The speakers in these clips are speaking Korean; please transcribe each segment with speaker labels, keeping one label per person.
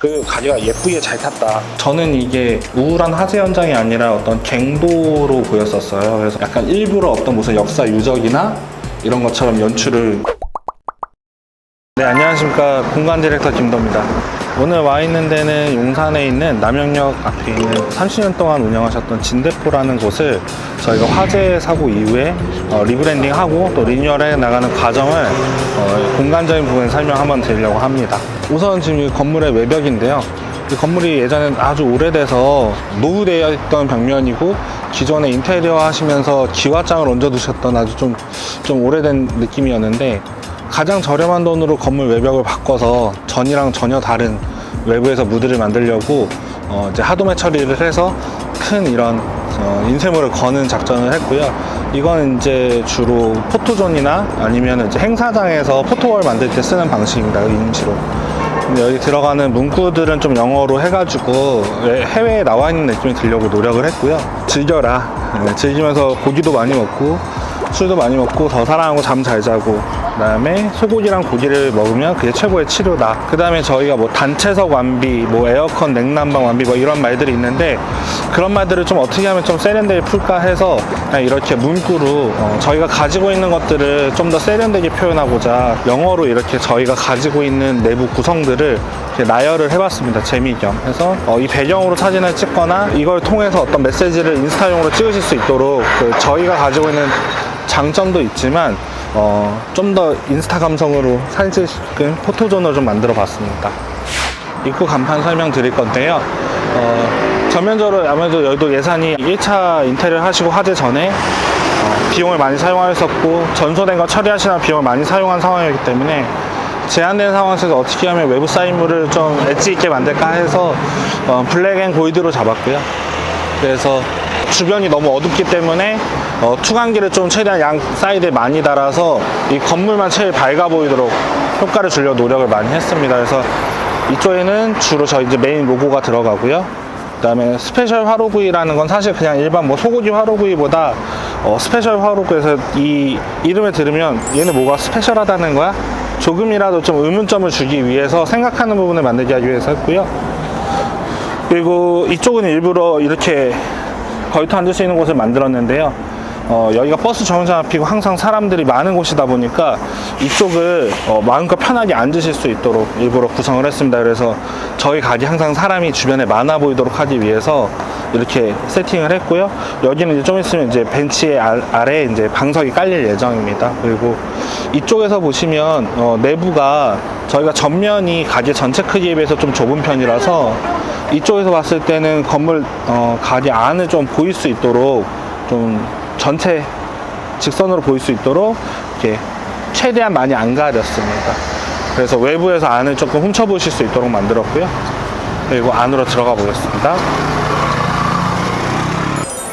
Speaker 1: 그 가지가 예쁘게 잘 탔다. 저는 이게 우울한 화재 현장이 아니라 어떤 갱도로 보였었어요. 그래서 약간 일부러 어떤 무슨 역사 유적이나 이런 것처럼 연출을 네, 안녕하십니까. 공간 디렉터 김도입니다. 오늘 와 있는 데는 용산에 있는 남영역 앞에 있는 30년 동안 운영하셨던 진대포라는 곳을 저희가 화재 사고 이후에 어, 리브랜딩하고 또 리뉴얼해 나가는 과정을 어, 공간적인 부분 설명 한번 드리려고 합니다. 우선 지금 이 건물의 외벽인데요. 이 건물이 예전에 아주 오래돼서 노후되어 있던 벽면이고 기존에 인테리어 하시면서 기와장을 얹어 두셨던 아주 좀, 좀 오래된 느낌이었는데 가장 저렴한 돈으로 건물 외벽을 바꿔서 전이랑 전혀 다른 외부에서 무드를 만들려고 어, 이제 하도매 처리를 해서 큰 이런 어, 인쇄물을 거는 작전을 했고요. 이건 이제 주로 포토존이나 아니면 이제 행사장에서 포토월 만들 때 쓰는 방식입니다. 임시로. 근데 여기 들어가는 문구들은 좀 영어로 해가지고 해외에 나와 있는 느낌이 들려고 노력을 했고요. 즐겨라. 네, 즐기면서 고기도 많이 먹고 술도 많이 먹고 더 사랑하고 잠 잘 자고 그 다음에 소고기랑 고기를 먹으면 그게 최고의 치료다. 그 다음에 저희가 뭐 단체석 완비, 뭐 에어컨 냉난방 완비 뭐 이런 말들이 있는데 그런 말들을 좀 어떻게 하면 좀 세련되게 풀까 해서 그냥 이렇게 문구로 어, 저희가 가지고 있는 것들을 좀 더 세련되게 표현하고자 영어로 이렇게 저희가 가지고 있는 내부 구성들을 나열을 해봤습니다. 재미 겸. 해서 어, 이 배경으로 사진을 찍거나 이걸 통해서 어떤 메시지를 인스타용으로 찍으실 수 있도록 그 저희가 가지고 있는 장점도 있지만 어, 좀 더 인스타 감성으로 사진 있는 포토존을 좀 만들어 봤습니다. 입구 간판 설명 드릴 건데요. 어, 전면적으로 아무래도 여기도 예산이 1차 인테리어 하시고 화재 전에 어, 비용을 많이 사용하셨고 전소된 거 처리하시는 비용을 많이 사용한 상황이기 때문에 제한된 상황에서 어떻게 하면 외부 사인물을 좀 엣지 있게 만들까 해서 어, 블랙 앤 골드로 잡았고요. 그래서 주변이 너무 어둡기 때문에 어, 투광기를 좀 최대한 양 사이드에 많이 달아서 이 건물만 제일 밝아 보이도록 효과를 주려고 노력을 많이 했습니다. 그래서 이쪽에는 주로 저희 이제 메인 로고가 들어가고요. 그다음에 스페셜 화로구이라는 건 사실 그냥 일반 뭐 소고기 화로구이보다 어, 스페셜 화로구에서 이 이름을 들으면 얘는 뭐가 스페셜하다는 거야? 조금이라도 좀 의문점을 주기 위해서 생각하는 부분을 만들기 위해서 했고요. 그리고 이쪽은 일부러 이렇게 걸터 앉을 수 있는 곳을 만들었는데요. 어, 여기가 버스 정류장 앞이고 항상 사람들이 많은 곳이다 보니까 이쪽을 어, 마음껏 편하게 앉으실 수 있도록 일부러 구성을 했습니다. 그래서 저희 가게 항상 사람이 주변에 많아 보이도록 하기 위해서 이렇게 세팅을 했고요. 여기는 이제 좀 있으면 이제 벤치의 아, 아래에 이제 방석이 깔릴 예정입니다. 그리고 이쪽에서 보시면 어, 내부가 저희가 전면이 가게 전체 크기에 비해서 좀 좁은 편이라서 이쪽에서 봤을 때는 건물 어, 가게 안을 좀 보일 수 있도록 좀 전체 직선으로 보일 수 있도록 이렇게 최대한 많이 안 가렸습니다. 그래서 외부에서 안을 조금 훔쳐보실 수 있도록 만들었고요. 그리고 안으로 들어가 보겠습니다.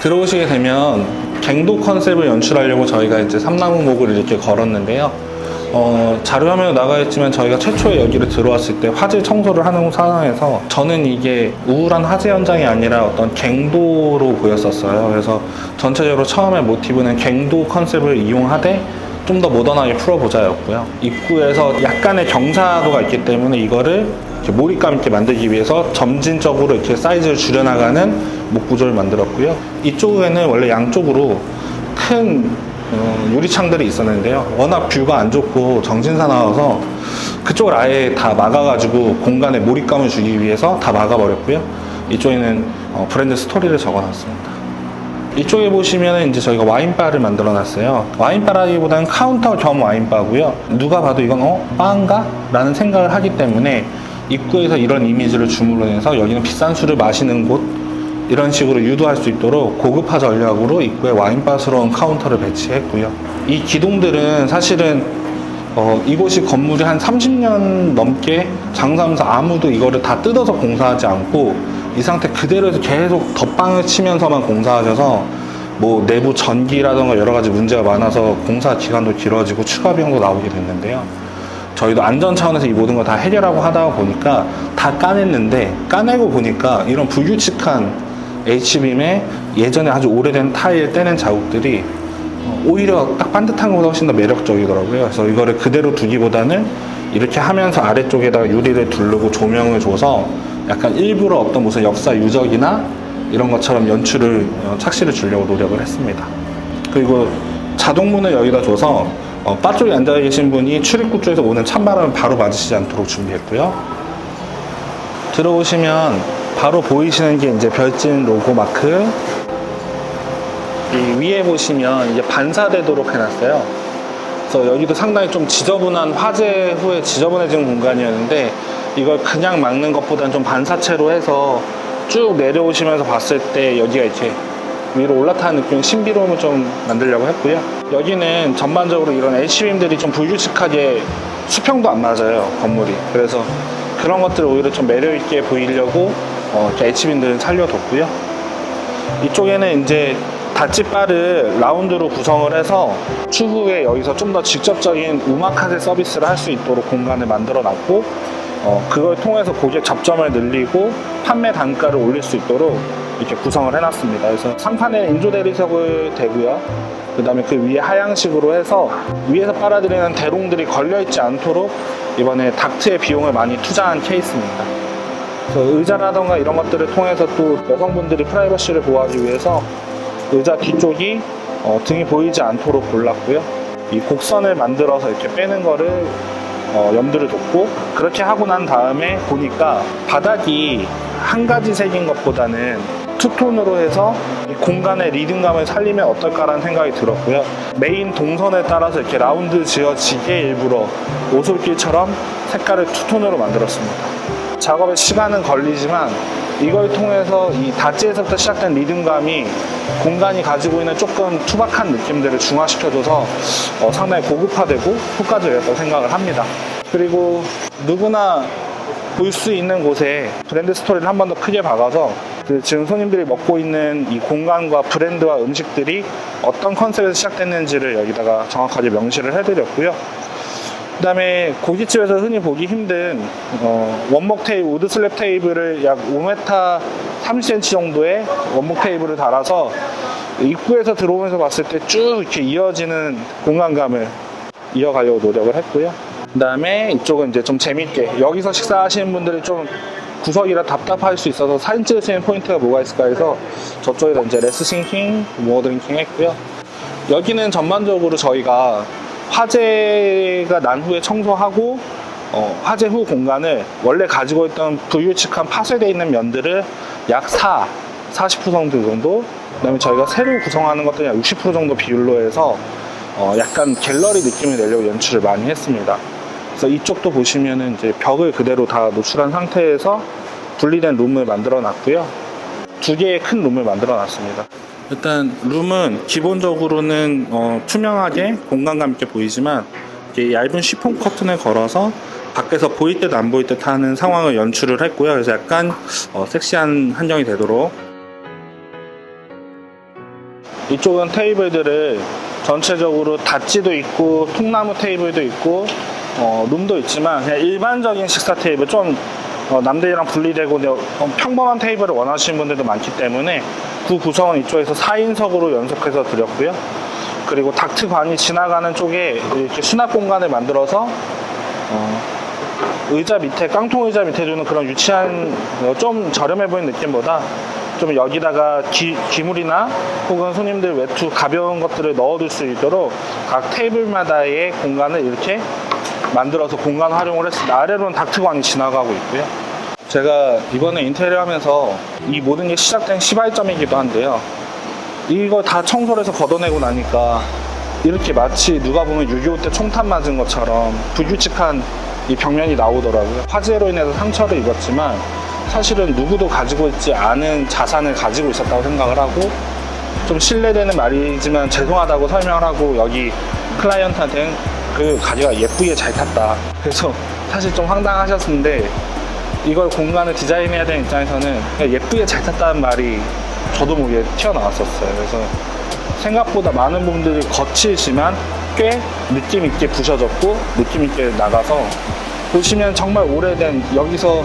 Speaker 1: 들어오시게 되면 갱도 컨셉을 연출하려고 저희가 이제 삼나무 목을 이렇게 걸었는데요. 어, 자료화면에 나가 있지만 저희가 최초에 여기를 들어왔을 때 화재 청소를 하는 상황에서 저는 이게 우울한 화재 현장이 아니라 어떤 갱도로 보였었어요. 그래서 전체적으로 처음에 모티브는 갱도 컨셉을 이용하되 좀 더 모던하게 풀어보자였고요. 입구에서 약간의 경사도가 있기 때문에 이거를 몰입감 있게 만들기 위해서 점진적으로 이렇게 사이즈를 줄여나가는 목 구조를 만들었고요. 이쪽에는 원래 양쪽으로 큰 어, 유리창들이 있었는데요. 워낙 뷰가 안 좋고 정신사 나와서 그쪽을 아예 다 막아가지고 공간에 몰입감을 주기 위해서 다 막아버렸고요. 이쪽에는 어, 브랜드 스토리를 적어놨습니다. 이쪽에 보시면 이제 저희가 와인바를 만들어 놨어요. 와인바라기보다는 카운터 겸 와인바고요. 누가 봐도 이건 어? 바인가? 라는 생각을 하기 때문에 입구에서 이런 이미지를 주물러내서 여기는 비싼 술을 마시는 곳 이런 식으로 유도할 수 있도록 고급화 전략으로 입구에 와인바스러운 카운터를 배치했고요. 이 기둥들은 사실은 어, 이곳이 건물이 한 30년 넘게 장사하면서 아무도 이거를 다 뜯어서 공사하지 않고 이 상태 그대로에서 계속 덧방을 치면서만 공사하셔서 뭐 내부 전기라던가 여러 가지 문제가 많아서 공사 기간도 길어지고 추가 비용도 나오게 됐는데요. 저희도 안전 차원에서 이 모든 걸 다 해결하고 하다 보니까 다 까냈는데 까내고 보니까 이런 불규칙한 H빔에 예전에 아주 오래된 타일 떼낸 자국들이 어, 오히려 딱 반듯한 것보다 훨씬 더 매력적이더라고요. 그래서 이거를 그대로 두기보다는 이렇게 하면서 아래쪽에다가 유리를 두르고 조명을 줘서 약간 일부러 어떤 무슨 역사 유적이나 이런 것처럼 연출을 어, 착시를 주려고 노력을 했습니다. 그리고 자동문을 여기다 줘서 어, 바 쪽에 앉아 계신 분이 출입구 쪽에서 오는 찬바람을 바로 맞으시지 않도록 준비했고요. 들어오시면 바로 보이시는 게 이제 별진 로고 마크. 이 위에 보시면 이제 반사되도록 해놨어요. 그래서 여기도 상당히 좀 지저분한 화재 후에 지저분해진 공간이었는데 이걸 그냥 막는 것보다는 좀 반사체로 해서 쭉 내려오시면서 봤을 때 여기가 이렇게 위로 올라타는 느낌 신비로움을 좀 만들려고 했고요. 여기는 전반적으로 이런 LC빔들이 좀 불규칙하게 수평도 안 맞아요 건물이. 그래서 그런 것들을 오히려 좀 매력 있게 보이려고 어, LC빔들을 살려뒀고요. 이쪽에는 이제 닷지바를 라운드로 구성을 해서 추후에 여기서 좀 더 직접적인 음악카세 서비스를 할 수 있도록 공간을 만들어 놨고 어, 그걸 통해서 고객 접점을 늘리고 판매 단가를 올릴 수 있도록 이렇게 구성을 해놨습니다. 그래서 상판에 인조 대리석을 대고요. 그 다음에 그 위에 하향식으로 해서 위에서 빨아들이는 대롱들이 걸려있지 않도록 이번에 닥트의 비용을 많이 투자한 케이스입니다. 그래서 의자라던가 이런 것들을 통해서 또 여성분들이 프라이버시를 보호하기 위해서 의자 뒤쪽이 어, 등이 보이지 않도록 골랐고요. 이 곡선을 만들어서 이렇게 빼는 거를 어, 염두를 뒀고 그렇게 하고 난 다음에 보니까 바닥이 한 가지 색인 것보다는 투톤으로 해서 이 공간의 리듬감을 살리면 어떨까라는 생각이 들었고요. 메인 동선에 따라서 이렇게 라운드 지어지게 일부러 오솔길처럼 색깔을 투톤으로 만들었습니다. 작업에 시간은 걸리지만 이걸 통해서 이 다지에서부터 시작된 리듬감이 공간이 가지고 있는 조금 투박한 느낌들을 중화시켜줘서 어, 상당히 고급화되고 효과적이었다고 생각을 합니다. 그리고 누구나 볼 수 있는 곳에 브랜드 스토리를 한 번 더 크게 박아서 그 지금 손님들이 먹고 있는 이 공간과 브랜드와 음식들이 어떤 컨셉에서 시작됐는지를 여기다가 정확하게 명시를 해드렸고요. 그 다음에 고깃집에서 흔히 보기 힘든 어, 원목 테이블, 우드 슬랩 테이블을 약 5m 30cm 정도의 원목 테이블을 달아서 입구에서 들어오면서 봤을 때 쭉 이렇게 이어지는 공간감을 이어가려고 노력을 했고요. 그 다음에 이쪽은 이제 좀 재밌게 여기서 식사하시는 분들이 좀 구석이라 답답할 수 있어서 사진 찍을 수 있는 포인트가 뭐가 있을까 해서 저쪽에다 이제 레스 싱킹, 모어 드링킹 했고요. 여기는 전반적으로 저희가 화재가 난 후에 청소하고 어, 화재 후 공간을 원래 가지고 있던 불규칙한 파쇄되어 있는 면들을 약 4, 40% 정도 그다음에 저희가 새로 구성하는 것들이 약60% 정도 비율로 해서 어, 약간 갤러리 느낌을 내려고 연출을 많이 했습니다. 그래서 이쪽도 보시면은 이제 벽을 그대로 다 노출한 상태에서 분리된 룸을 만들어 놨고요. 두 개의 큰 룸을 만들어 놨습니다. 일단 룸은 기본적으로는 어, 투명하게 공간감 있게 보이지만 얇은 시폰 커튼을 걸어서 밖에서 보일 듯 안 보일 듯 하는 상황을 연출을 했고요. 그래서 약간 어, 섹시한 한정이 되도록 이쪽은 테이블들을 전체적으로 닷지도 있고 통나무 테이블도 있고 어, 룸도 있지만 그냥 일반적인 식사 테이블 좀 어, 남들이랑 분리되고 평범한 테이블을 원하시는 분들도 많기 때문에 그 구성은 이쪽에서 4인석으로 연속해서 드렸고요. 그리고 닥트관이 지나가는 쪽에 이렇게 수납 공간을 만들어서 어, 의자 밑에 깡통 의자 밑에 두는 그런 유치한 어, 좀 저렴해 보이는 느낌보다 좀 여기다가 기, 기물이나 혹은 손님들 외투 가벼운 것들을 넣어둘 수 있도록 각 테이블마다의 공간을 이렇게 만들어서 공간 활용을 했습니다. 아래로는 닥트관이 지나가고 있고요. 제가 이번에 인테리어 하면서 이 모든 게 시작된 시발점이기도 한데요. 이거 다 청소를 해서 걷어내고 나니까 이렇게 마치 누가 보면 6.25 때 총탄 맞은 것처럼 불규칙한 이 벽면이 나오더라고요. 화재로 인해서 상처를 입었지만 사실은 누구도 가지고 있지 않은 자산을 가지고 있었다고 생각을 하고 좀 신뢰되는 말이지만 죄송하다고 설명을 하고 여기 클라이언트한테는 그 가지가 예쁘게 잘 탔다. 그래서 사실 좀 황당하셨는데 이걸 공간을 디자인해야 되는 입장에서는 예쁘게 잘 탔다는 말이 저도 모르게 튀어나왔었어요. 그래서 생각보다 많은 부분들이 거칠지만 꽤 느낌 있게 부셔졌고 느낌 있게 나가서 보시면 정말 오래된 여기서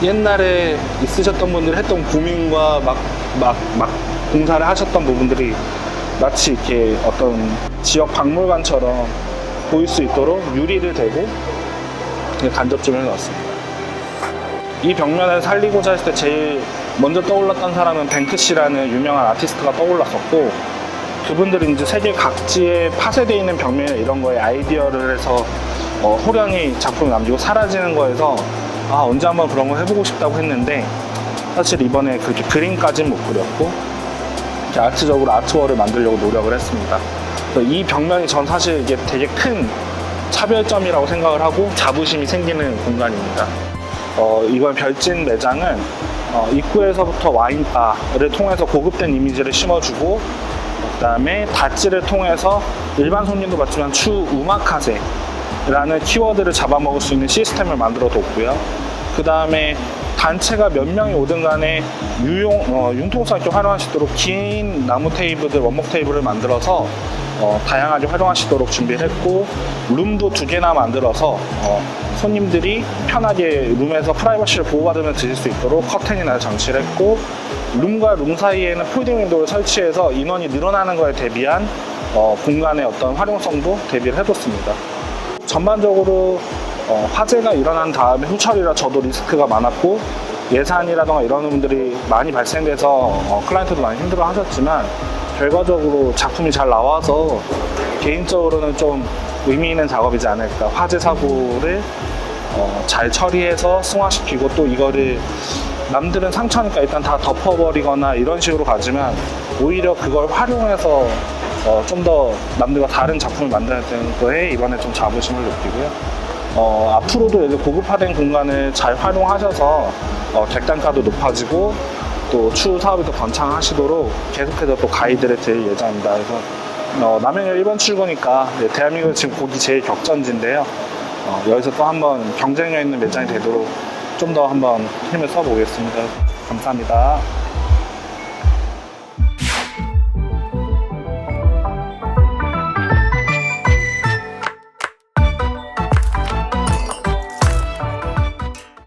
Speaker 1: 옛날에 있으셨던 분들 했던 고민과 막, 막, 막 공사를 하셨던 부분들이 마치 이렇게 어떤 지역 박물관처럼 보일 수 있도록 유리를 대고 간접 좀 해놨습니다. 이 벽면을 살리고자 했을 때 제일 먼저 떠올랐던 사람은 뱅크시라는 유명한 아티스트가 떠올랐었고 그분들이 이제 세계 각지에 파쇄되어 있는 벽면 이런 거에 아이디어를 해서 어, 호련히 작품을 남기고 사라지는 거에서 아 언제 한번 그런 거 해보고 싶다고 했는데 사실 이번에 그렇게 그림까지는 못 그렸고 이렇게 아트적으로 아트월을 만들려고 노력을 했습니다. 이 벽면이 전 사실 이게 되게 큰 차별점이라고 생각을 하고 자부심이 생기는 공간입니다. 어, 이번 별진 매장은 어, 입구에서부터 와인바를 통해서 고급된 이미지를 심어주고 그다음에 닷지를 통해서 일반 손님도 받지만 추 우마카세라는 키워드를 잡아먹을 수 있는 시스템을 만들어 뒀고요. 그 다음에 단체가 몇 명이 오든 간에 유용, 어, 융통성 있게 있도록 긴 나무 테이블들, 원목 테이블을 만들어서 어, 다양하게 활용하시도록 준비를 했고 룸도 두 개나 만들어서 어, 손님들이 편하게 룸에서 프라이버시를 보호받으며 드실 수 있도록 커튼이나 장치를 했고 룸과 룸 사이에는 폴딩 윈도우를 설치해서 인원이 늘어나는 거에 대비한 어, 공간의 어떤 활용성도 대비를 해뒀습니다. 전반적으로 어, 화재가 일어난 다음에 후처리라 저도 리스크가 많았고 예산이라던가 이런 부분들이 많이 발생돼서 어, 클라이언트도 많이 힘들어 하셨지만 결과적으로 작품이 잘 나와서 개인적으로는 좀 의미 있는 작업이지 않을까 화재 사고를 어, 잘 처리해서 승화시키고 또 이거를 남들은 상처니까 일단 다 덮어버리거나 이런 식으로 가지만 오히려 그걸 활용해서 어, 좀 더 남들과 다른 작품을 만드는 거에 이번에 좀 자부심을 느끼고요. 어, 앞으로도 이제 고급화된 공간을 잘 활용하셔서 어, 객단가도 높아지고 또 추후 사업이 더 번창하시도록 계속해서 또 가이드를 드릴 예정입니다. 그래서 어, 남양유 1번 출구니까 네, 대한민국 지금 고기 제일 격전지인데요. 어, 여기서 또 한번 경쟁력 있는 매장이 되도록 좀 더 한번 힘을 써보겠습니다. 감사합니다.